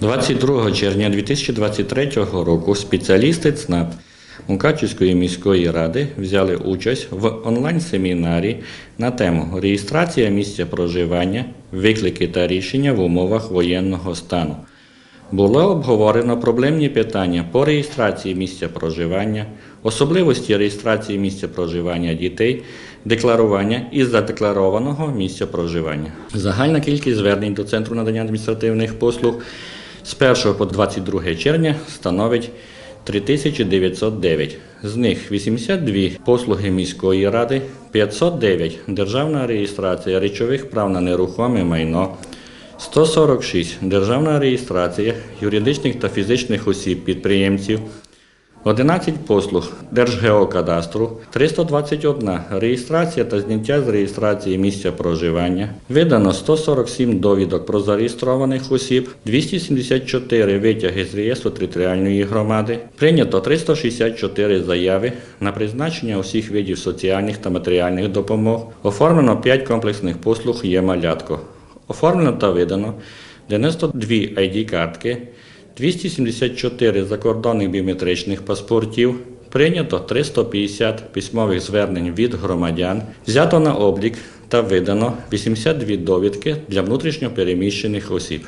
22 червня 2023 року спеціалісти ЦНАП Мукачівської міської ради взяли участь в онлайн-семінарі на тему Реєстрація місця проживання, виклики та рішення в умовах воєнного стану. Було обговорено проблемні питання по реєстрації місця проживання, особливості реєстрації місця проживання дітей, декларування і задекларованого місця проживання. Загальна кількість звернень до Центру надання адміністративних послуг з 1 по 22 червня становить 3909. З них 82 послуги міської ради, 509 державна реєстрація речових прав на нерухоме майно, 146 державна реєстрація юридичних та фізичних осіб підприємців, 11 послуг Держгеокадастру, 321 реєстрація та зняття з реєстрації місця проживання, видано 147 довідок про зареєстрованих осіб, 274 витяги з реєстру територіальної громади, прийнято 364 заяви на призначення усіх видів соціальних та матеріальних допомог, оформлено 5 комплексних послуг є малятко. Оформлено та видано 92 ID-картки, 274 закордонних біометричних паспортів, прийнято 350 письмових звернень від громадян, взято на облік та видано 82 довідки для внутрішньопереміщених осіб.